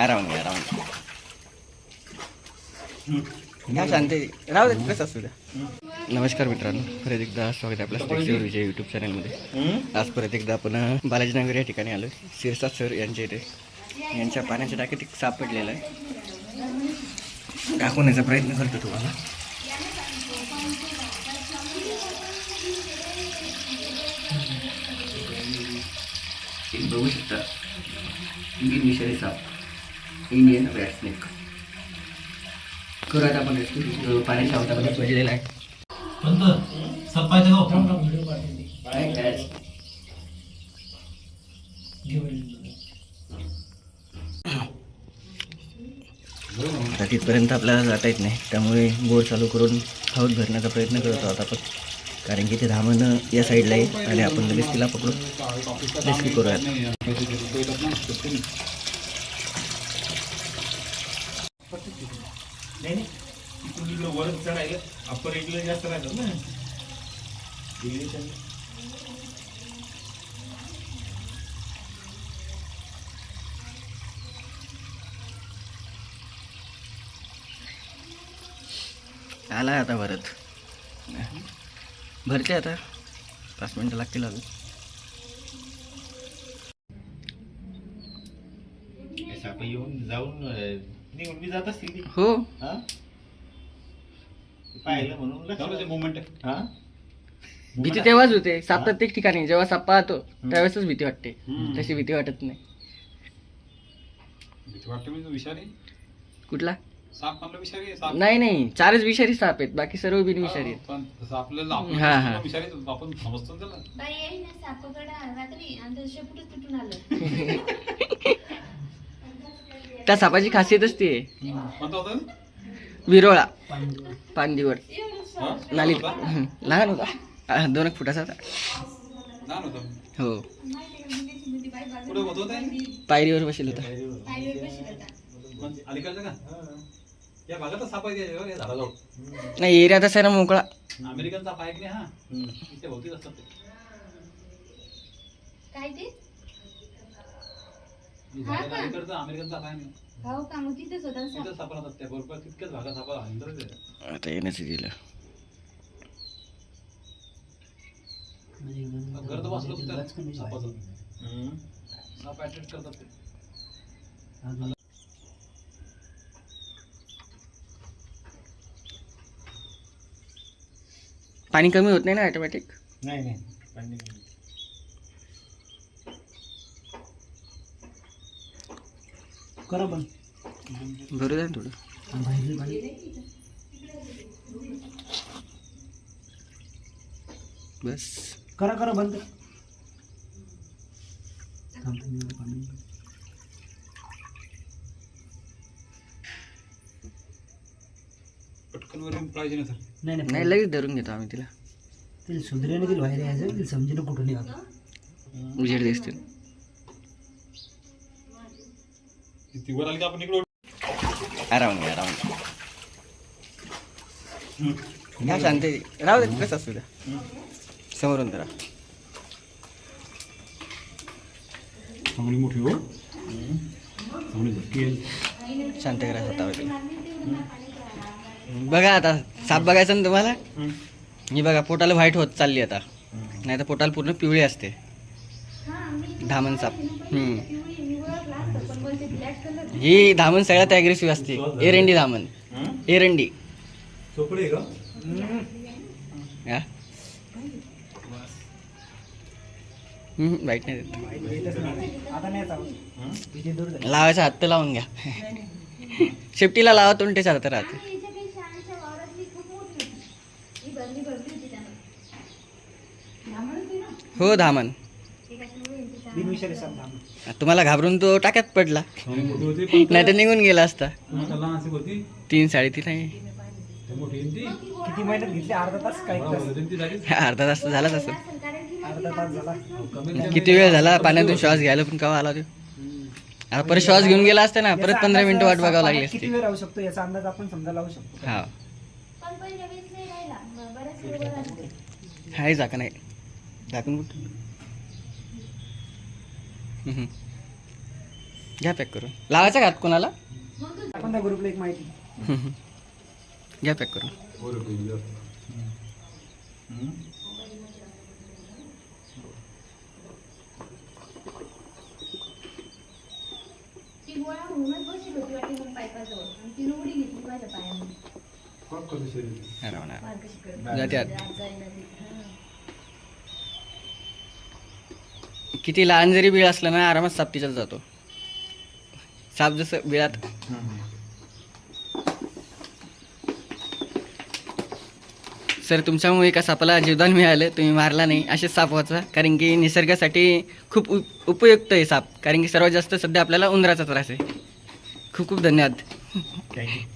आराम घ्या आराम घ्या शांती. राहू दे कसं असू द्या नमस्कार मित्रांनो. परत एकदा स्वागत आहे आपल्या स्टेक्सवर विजय यूट्यूब चॅनलमध्ये आज परत एकदा आपण बालाजीनगर या ठिकाणी आलो सिरसा सर यांच्या इथे. यांच्या पाण्याच्या टाकीत एक साप पडलेला आहे. दाखवण्याचा प्रयत्न करतो तुम्हाला. बघू शकता. साप. इंडियन करत. आपण अवतामध्ये पडलेला आहे? आता तिथपर्यंत आपल्याला जाता येत नाही. त्यामुळे बोर चालू करून हौद भरण्याचा प्रयत्न करत आहोत आपण. कारण की ते धामण या साईडला आहे आणि आपण लगेच तिला पकडून रेस्क्यू करूयात नाही नाही इथून इकडं वर चढायला अप्पर इकडे जास्त राहतात ना. आला आता भरत भरते आता पाच मिनटं लागतील अजून येऊन जाऊन निघून बी जात असतील. हो हा? पाहिलं म्हणून लक्षात मोमेंट हा? भीती तेव्हाच होते प्रत्येक ठिकाणी जेव्हा साप पाहतो त्यावेळेसच भीती वाटते. हम्म. तशी भीती वाटत नाही. भीती वाटते म्हणजे विषारी? कुठला? साप म्हणलं विषारी साप? नाही नाही चारच विषारी साप आहेत बाकी सर्व बिनविषारी आहेत. पण तसं आपल्याला आपण हा, हा. विषारी आपण समजतो ना त्याला. बाई येईल ना सापकडे रात्री आणि ते शेपूटच तुटून आलं. त्या सापाची खासियतच ती आहे. कोणता होता? विरोळा. होता? हं, लहान होता? दोन एक फुटाचा होता. हो. पायरीवर बसेल होता. नाही एरिया तसा आहे ना मोकळा. अमेरिकन साप आहे हा. अमेरिकन साप आहे हो का मग तिथेच होता ना साप. तिथेच सापा राहतात त्या बरोबर तितक्याच भागात सापा अंतरच आहे. आता येण्याचं दिलं तर सापाचं. करतात ते. पाणी कमी होत नाही ना ऑटोमॅटिक नाही नाही. पाणी द्या ना थोडं. बस. करा करा बंद. पटकन वर येऊन पाहिजे ना सर. नाही नाही. नाही लगेच धरून घेतो आम्ही तिला. तिला सुधरेने तिला बाहेर यायचं तिला समजेन कुठून येतं उजेड दिसतील. ती वर आली की आपण इकडे? आराम घ्या आराम घ्या शांती राहू दे कसं असू द्या. समोरून धरा चांगली मोठी हो. चांगली शांत करा स्वतः बघा आता साप बघायचा ना तुम्हाला? ही बघा पोटाला व्हाईट होत चालली आता. नाही तर पोटाला पूर्ण पिवळी असते. मी धामण साप हम्म. पिवळी मी ओळखला असतं, पण बोलते black color. ही धामण सगळ्यात ॲग्रेसिव्ह असते. एरंडी धामण. एरंडी चोपडी का? हा? वाईट नाही देत. आता नाही चालत इथे दूर झालं. लावायचा हात तर लावून घ्या. शेपटीला लावा तोंड ते चालतं राहते. ही. धामण बिनविषारी साप. तुम्हाला घाबरून तो टाक्यात पडला. नाही तर निघून गेला असता. तीन साडेतीन आहे. किती मेहनत घेतली? अर्धा तास हा, झालीच. अर्धा तास तर झालाच असं अर्धा तास झाला. किती वेळ झाला? पाण्यातून श्वास घ्यायला पण केव्हा आला तो? आता परत श्वास घेऊन गेला असता ना परत पंधरा मिनिटं वाट बघावं लागली असती. किती वेळ राहू शकतो? याचा अंदाज आपण समजा लावू शकतो. हा. आहे झाकण आहे. झाकून कुठं? हम्म. घ्या पॅक करून लावायचा का हात कोणाला आपण त्या ग्रुपला एक माहिती घ्या पॅक करून ती गोळा होऊनच बसली होती वाटी मग पायपाजवळ आणि तिने उडी घेतली माझ्या पायामध्ये अरे वा ना. मार्ग शिकवलं. जाते आत. आत. हा. किती लहान जरी बिळ असलं ना आरामात साप तिच्यात जातो. साप जसं बिळात. सर तुमच्यामुळे एका सापाला जीवदान मिळालं तुम्ही मारला नाही असेच साप वाचा कारण की निसर्गासाठी खूप उप उपयुक्त आहे साप. कारण की सर्वात जास्त सध्या आपल्याला उंदराचा त्रास आहे. खूप खूप धन्यवाद. थँक्यू